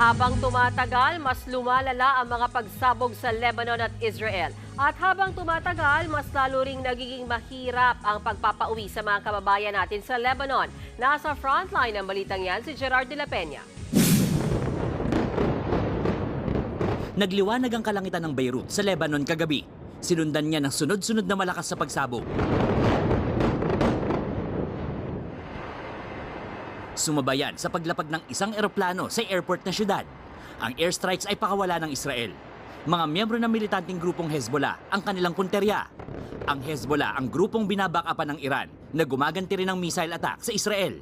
Habang tumatagal, mas lumalala ang mga pagsabog sa Lebanon at Israel. At habang tumatagal, mas lalo ring nagiging mahirap ang pagpapauwi sa mga kababayan natin sa Lebanon. Nasa frontline ng balitang yan si Gerard de la Peña. Nagliwanag ang kalangitan ng Beirut sa Lebanon kagabi. Sinundan niya ng sunod-sunod na malakas sa pagsabog. Sumabayan sa paglapag ng isang eroplano sa airport na syudad. Ang airstrikes ay pakawala ng Israel. Mga miyembro ng militanteng grupong Hezbollah ang kanilang punterya. Ang Hezbollah ang grupong binabakapan ng Iran na gumaganti rin ng missile attack sa Israel.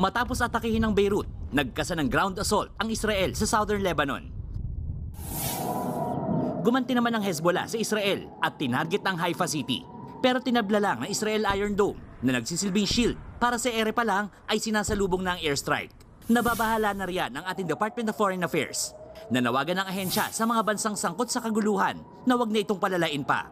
Matapos atakihin ng Beirut, nagkasa ng ground assault ang Israel sa southern Lebanon. Gumanti naman ang Hezbollah sa Israel at tinarget ang Haifa City. Pero tinabla lang ng Israel Iron Dome na nagsisilbing shield para sa ere pa lang ay sinasalubong ng airstrike. Nababahala na riyan ang ating Department of Foreign Affairs. Nanawagan ng ahensya sa mga bansang sangkot sa kaguluhan na wag na itong palalain pa.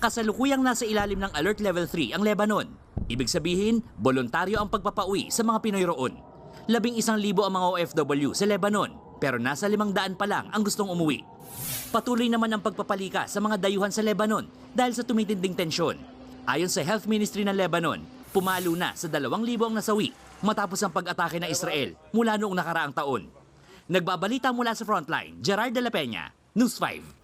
Kasalukuyang nasa ilalim ng Alert Level 3 ang Lebanon. Ibig sabihin, voluntaryo ang pagpapauwi sa mga Pinoy roon. Labing isang libo ang mga OFW sa Lebanon, pero nasa limang daan pa lang ang gustong umuwi. Patuloy naman ang pagpapalika sa mga dayuhan sa Lebanon dahil sa tumitinding tensyon. Ayon sa Health Ministry ng Lebanon, pumalo na sa 2,000 ang nasawi matapos ang pag-atake ng Israel mula noong nakaraang taon. Nagbabalita mula sa frontline, Gerard de la Peña, News 5.